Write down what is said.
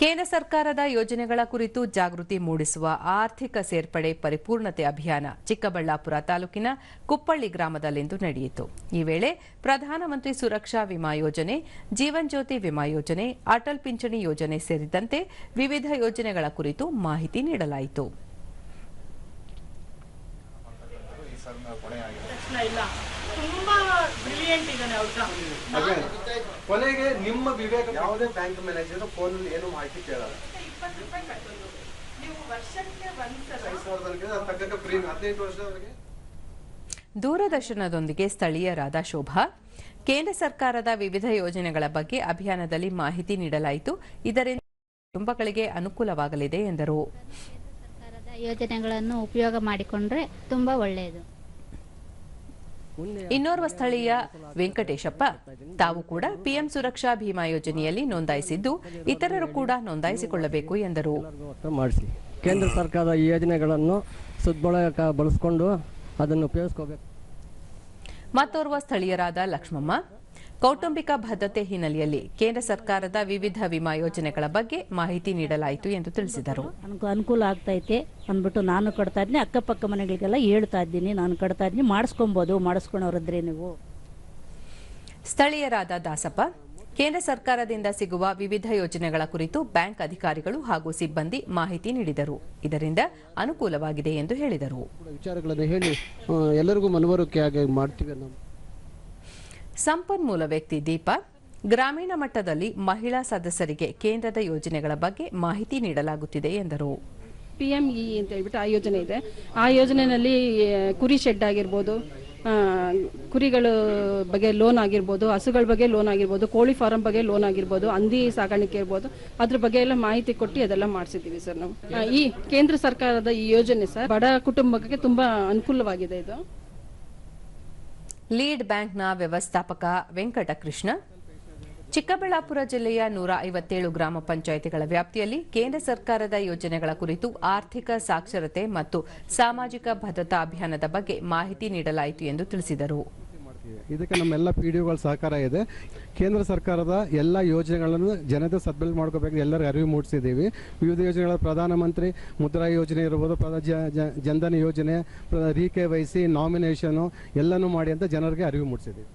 ಕೇಂದ್ರ ಸರ್ಕಾರದ ಯೋಜನೆಗಳ ಕುರಿತು ಜಾಗೃತಿ ಮೂಡಿಸುವ ಆರ್ಥಿಕ ಸೇರ್ಪಡೆ ಪರಿಪೂರ್ಣತೆ ಅಭಿಯಾನ ಚಿಕ್ಕಬಳ್ಳಾಪುರ ತಾಲೂಕಿನ ಕುಪ್ಪಳ್ಳಿ ಗ್ರಾಮದಲ್ಲಿಂದು ನಡೆಯಿತು. ಈ ವೇಳೆ ಪ್ರಧಾನಮಂತ್ರಿ ಸುರಕ್ಷಾ ವಿಮಾ ಯೋಜನೆ, ಜೀವನ್ ಜ್ಯೋತಿ ವಿಮಾ ಯೋಜನೆ, ಅಟಲ್ ಪಿಂಚಣಿ ಯೋಜನೆ ಸೇರಿದಂತೆ ವಿವಿಧ ಯೋಜನೆಗಳ ಕುರಿತು ಮಾಹಿತಿ ನೀಡಲಾಯಿತು. ಕೊನೆಗೆ ನಿಮ್ಮ ವಿವೇಕ ಯಾವುದೇ ಬ್ಯಾಂಕ್ ಮ್ಯಾನೇಜರ್ ಫೋನ್ ಏನು ಮಾಹಿತಿ ಕೇಳಲ್ಲ. ದೂರದರ್ಶನದೊಂದಿಗೆ ಸ್ಥಳೀಯರಾದ ಶೋಭಾ ಕೇಂದ್ರ ಸರ್ಕಾರದ ವಿವಿಧ ಯೋಜನೆಗಳ ಬಗ್ಗೆ ಅಭಿಯಾನದಲ್ಲಿ ಮಾಹಿತಿ ನೀಡಲಾಯಿತು. ಇದರಿಂದ ಕುಟುಂಬಗಳಿಗೆ ಅನುಕೂಲವಾಗಲಿದೆ ಎಂದರು. ಸರ್ಕಾರದ ಯೋಜನೆಗಳನ್ನು ಉಪಯೋಗ ಮಾಡಿಕೊಂಡ್ರೆ ತುಂಬಾ ಒಳ್ಳೆಯದು. ಇನ್ನೋರ್ವ ಸ್ಥಳೀಯ ವೆಂಕಟೇಶಪ್ಪ ತಾವು ಕೂಡ ಪಿಎಂ ಸುರಕ್ಷಾ ಭೀಮಾ ಯೋಜನೆಯಲ್ಲಿ ನೋಂದಾಯಿಸಿದ್ದು ಇತರರು ಕೂಡ ನೋಂದಾಯಿಸಿಕೊಳ್ಳಬೇಕು ಎಂದರು. ಕೇಂದ್ರ ಸರ್ಕಾರದ ಈ ಯೋಜನೆಗಳನ್ನು ಸದ್ಬಳಕ ಬಳಸಿಕೊಂಡು ಅದನ್ನು ಉಪಯೋಗಿಸ್ಕೋಬೇಕು. ಮತ್ತೋರ್ವ ಸ್ಥಳೀಯರಾದ ಲಕ್ಷ್ಮಮ್ಮ ಕೌಟುಂಬಿಕ ಭದ್ರತೆ ಹಿನ್ನೆಲೆಯಲ್ಲಿ ಕೇಂದ್ರ ಸರ್ಕಾರದ ವಿವಿಧ ವಿಮಾ ಯೋಜನೆಗಳ ಬಗ್ಗೆ ಮಾಹಿತಿ ನೀಡಲಾಯಿತು ಎಂದು ತಿಳಿಸಿದರು. ನನಗೂ ಅನುಕೂಲ ಆಗ್ತೈತೆ ಅಂದ್ಬಿಟ್ಟು ನಾನು ಕಟ್ತಾ ಇದ್ದೀನಿ ಅಕ್ಕಪಕ್ಕ ಮನೆಗಳಿಗೆಲ್ಲ ಹೇಳ್ತಾ ಇದ್ದೀನಿ ನಾನು ಕಟ್ತಾ ಇದ್ದೀನಿ ಮಾಡಿಸ್ಕೊಬೋದು ಮಾಡಿಸ್ಕೊಳೋರಿದ್ರೆ ನೀವು. ಸ್ಥಳೀಯರಾದ ದಾಸಪ್ಪ ಕೇಂದ್ರ ಸರ್ಕಾರದಿಂದ ಸಿಗುವ ವಿವಿಧ ಯೋಜನೆಗಳ ಕುರಿತು ಬ್ಯಾಂಕ್ ಅಧಿಕಾರಿಗಳು ಹಾಗೂ ಸಿಬ್ಬಂದಿ ಮಾಹಿತಿ ನೀಡಿದರು. ಇದರಿಂದ ಅನುಕೂಲವಾಗಿದೆ ಎಂದು ಹೇಳಿದರು. ವಿಚಾರಗಳನ್ನು ಹೇಳಿ ಎಲ್ಲರಿಗೂ ಮನವರಿಕೆ ಆಗಿ ಮಾಡ್ತೀವಿ ಸಂಪನ್ಮೂಲ ವ್ಯಕ್ತಿ ದೀಪ, ಗ್ರಾಮೀಣ ಮಟ್ಟದಲ್ಲಿ ಮಹಿಳಾ ಸದಸ್ಯರಿಗೆ ಕೇಂದ್ರದ ಯೋಜನೆಗಳ ಬಗ್ಗೆ ಮಾಹಿತಿ ನೀಡಲಾಗುತ್ತಿದೆ ಎಂದರು. ಪಿ ಎಂ ಇ ಅಂತ ಹೇಳ್ಬಿಟ್ಟು ಆ ಯೋಜನೆ ಇದೆ. ಆ ಯೋಜನೆಯಲ್ಲಿ ಕುರಿ ಶೆಡ್ ಆಗಿರ್ಬೋದು ಕುರಿಗಳ ಬಗ್ಗೆ ಲೋನ್ ಆಗಿರ್ಬೋದು, ಹಸುಗಳ ಬಗ್ಗೆ ಲೋನ್ ಆಗಿರ್ಬೋದು, ಕೋಳಿ ಫಾರಂ ಬಗ್ಗೆ ಲೋನ್ ಆಗಿರ್ಬೋದು, ಹಂದಿ ಸಾಗಾಣಿಕೆ ಇರ್ಬೋದು, ಅದ್ರ ಬಗ್ಗೆ ಎಲ್ಲ ಮಾಹಿತಿ ಕೊಟ್ಟು ಅದೆಲ್ಲ ಮಾಡಿಸಿದ್ದೀವಿ ಸರ್ ನಾವು. ಈ ಕೇಂದ್ರ ಸರ್ಕಾರದ ಈ ಯೋಜನೆ ಸರ್ ಬಡ ಕುಟುಂಬಕ್ಕೆ ತುಂಬಾ ಅನುಕೂಲವಾಗಿದೆ ಇದು. ಲೀಡ್ ಬ್ಯಾಂಕ್ನ ವ್ಯವಸ್ಥಾಪಕ ವೆಂಕಟಕೃಷ್ಣ, ಚಿಕ್ಕಬಳ್ಳಾಪುರ ಜಿಲ್ಲೆಯ ನೂರ ಐವತ್ತೇಳು ಗ್ರಾಮ ಪಂಚಾಯಿತಿಗಳ ವ್ಯಾಪ್ತಿಯಲ್ಲಿ ಕೇಂದ್ರ ಸರ್ಕಾರದ ಯೋಜನೆಗಳ ಕುರಿತು ಆರ್ಥಿಕ ಸಾಕ್ಷರತೆ ಮತ್ತು ಸಾಮಾಜಿಕ ಭದ್ರತಾ ಅಭಿಯಾನದ ಬಗ್ಗೆ ಮಾಹಿತಿ ನೀಡಲಾಯಿತು ಎಂದು ತಿಳಿಸಿದರು. ಇದಕ್ಕೆ ನಮ್ಮೆಲ್ಲ ಪಿ ಡಿ ಒಗಳ ಸಹಕಾರ ಇದೆ. ಕೇಂದ್ರ ಸರ್ಕಾರದ ಎಲ್ಲ ಯೋಜನೆಗಳನ್ನು ಜನತೆ ಸದ್ಬಳಕೆ ಮಾಡ್ಕೋಬೇಕು ಎಲ್ಲರಿಗೂ ಅರಿವು ಮೂಡಿಸಿದ್ದೀವಿ. ವಿವಿಧ ಯೋಜನೆಗಳ ಪ್ರಧಾನಮಂತ್ರಿ, ಮುದ್ರಾ ಯೋಜನೆ ಇರ್ಬೋದು ಜನ್ಧನ್ ಯೋಜನೆ ರಿ ಕೆ ವೈ ಸಿ ನಾಮಿನೇಷನು ಎಲ್ಲನೂ ಮಾಡಿ ಅಂತ ಜನರಿಗೆ ಅರಿವು ಮೂಡಿಸಿದ್ದೀವಿ.